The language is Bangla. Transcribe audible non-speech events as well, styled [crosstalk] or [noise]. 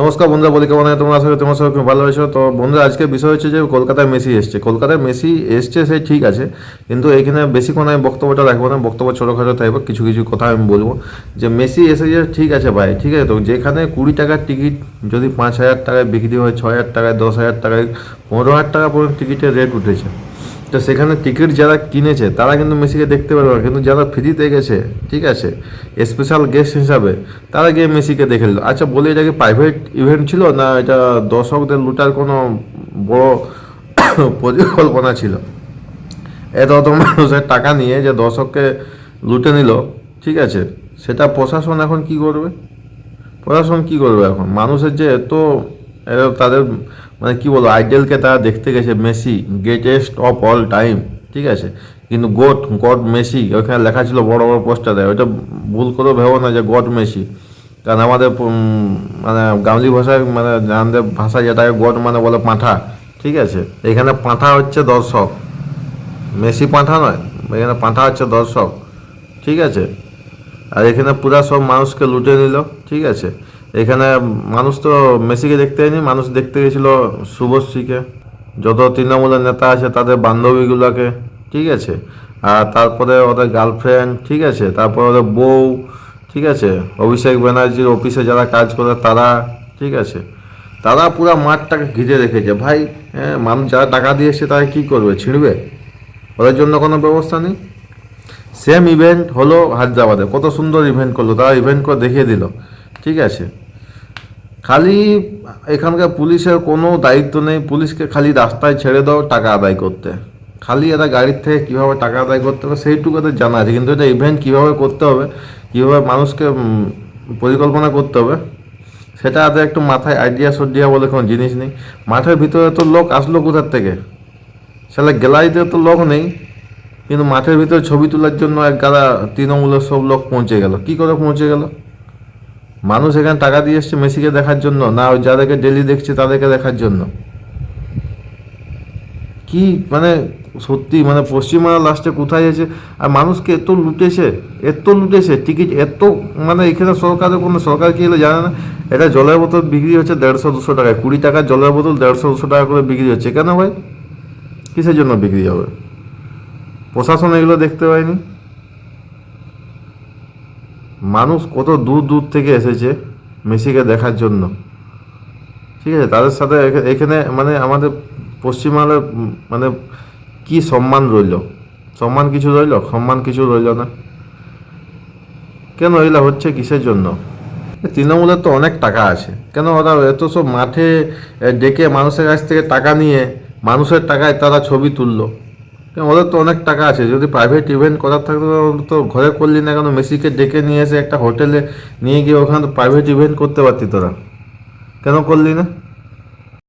নমস্কার বন্ধুরা, বলি কেমন তোমরা? করি তোমার সবাই ভালো আছো। তো বন্ধুরা, আজকে বিষয় হচ্ছে যে কলকাতায় মেসি এসছে। কলকাতায় মেসি এসছে সে ঠিক আছে, কিন্তু এখানে বেশিক্ষণ আমি বক্তব্যটা রাখব না। বক্তব্য ছোটোখাটো থাকবে কিছু কিছু কথা আমি বলব। যে মেসি এসে যে ঠিক আছে ভাই, ঠিক আছে তো? যেখানে কুড়ি টাকার টিকিট যদি পাঁচ হাজার টাকায় বিক্রি হয়, ছয় হাজার টাকায়, দশ হাজার টাকায়, পনেরো হাজার টাকা পর্যন্ত টিকিটের রেট উঠেছে। তো সেখানে টিকিট যারা কিনেছে, তারা কিন্তু মেসিকে দেখতে পারবে না। কিন্তু যারা ফ্রিতে গেছে, ঠিক আছে স্পেশাল গেস্ট হিসাবে, তারা গিয়ে মেসিকে দেখে নিল। আচ্ছা বলি এটা কি প্রাইভেট ইভেন্ট ছিল না এটা দর্শকদের লুটার কোনো বড় [coughs] পরিকল্পনা ছিল? এত অত মানুষের টাকা নিয়ে যে দর্শককে লুটে নিল, ঠিক আছে, সেটা প্রশাসন এখন কি করবে? প্রশাসন কি করবে এখন? মানুষের যে এত তাদের মানে কি বলব আইডেলকে তারা দেখতে গেছে, Messi greatest of all time ঠিক আছে? কিন্তু গোট গড মেসি, ওখানে লেখা ছিল বড় বড় পোস্টারে ওইটা ভুল করেও ভেবো না যে গড মেসি। কারণ আমাদের মানে গামলি ভাষায় মানে আমাদের ভাষায় যেটাকে গড মানে বলে পাঁঠা, ঠিক আছে? এখানে পাঁঠা হচ্ছে দর্শক। মেসি পাঁঠা নয়, এখানে পাঁঠা হচ্ছে দর্শক, ঠিক আছে? আর এখানে পুরা সব মানুষকে লুটে নিল, ঠিক আছে? এখানে মানুষ তো মেসিকে দেখতে যায়নি মানুষ দেখতে গেছিল শুভশ্রীকে যত তৃণমূলের নেতা আছে, তাদের বান্ধবীগুলোকে, ঠিক আছে। আর তারপরে ওদের গার্লফ্রেন্ড ঠিক আছে। তারপরে ওদের বউ, ঠিক আছে। অভিষেক ব্যানার্জির অফিসে যারা কাজ করে, তারা, ঠিক আছে। তারা পুরো মাঠটাকে ঘিরে রেখেছে। ভাই হ্যাঁ মানুষ যারা টাকা দিয়েছে তারা কী করবে? ছিঁড়বে? ওদের জন্য কোনো ব্যবস্থা নেই? সেম ইভেন্ট হলো হায়দ্রাবাদে। কত সুন্দর ইভেন্ট করল। তারা ইভেন্ট করে দেখিয়ে দিল। ঠিক আছে। খালি এখানকার পুলিশের কোনো দায়িত্ব নেই। পুলিশকে খালি রাস্তায় ছেড়ে দাও, টাকা আদায় করতে। খালি এরা গাড়ির থেকে কীভাবে টাকা আদায় করতে হবে সেইটুকু এদের জানা আছে। কিন্তু এটা ইভেন্ট কীভাবে করতে হবে, কীভাবে মানুষকে পরিকল্পনা করতে হবে, সেটা এদের একটু মাথায় আইডিয়া সডিয়া বলে কোনো জিনিস নেই। মাঠের ভিতরে তো লোক আসলো কোথার থেকে? সেটা গ্যালারিতে তো লোক নেই। কিন্তু মাঠের ভিতরে ছবি তোলার জন্য এক গাদা তৃণমূলের সব লোক পৌঁছে গেল। কি করে পৌঁছে গেল? মানুষ এখানে টাকা দিয়ে এসছে মেসিকে দেখার জন্য, না ওই যাদেরকে ডেলি দেখছে তাদেরকে দেখার জন্য? কি মানে সত্যি মানে পশ্চিমবাংলা লাস্টে কোথায় আছে আর মানুষকে এত লুটেছে এত লুটেছে টিকিট এত মানে এখানে সরকারের কোনো সরকার কি হলে জানে না? এটা জলের বোতল বিক্রি হচ্ছে দেড়শো দুশো টাকায়, কুড়ি টাকার জলের বোতল দেড়শো দুশো টাকা করে বিক্রি হচ্ছে। কেন ভাই? কিসের জন্য বিক্রি হবে? প্রশাসন এগুলো দেখতে পায়নি? মানুষ কত দূর দূর থেকে এসেছে মেসিকে দেখার জন্য। ঠিক আছে? তাদের সাথে এখা- এখানে মানে আমাদের পশ্চিমবাংলার মানে কি সম্মান রইল? সম্মান কিছু রইল? সম্মান কিছু রইল না। কেন এগুলো হচ্ছে কিসের জন্য? তৃণমূলের তো অনেক টাকা আছে। কেন ওরা এত সব মাঠে ডেকে মানুষের কাছ থেকে টাকা নিয়ে মানুষের টাকায় তারা ছবি তুললো? ওদের তো অনেক টাকা আছে। যদি প্রাইভেট ইভেন্ট করার থাকতো তো ঘরে করলি না কেন? মেসিকে ডেকে নিয়ে এসে একটা হোটেলে নিয়ে গিয়ে ওখানে প্রাইভেট ইভেন্ট করতে পারতি তোরা। কেন করলি না?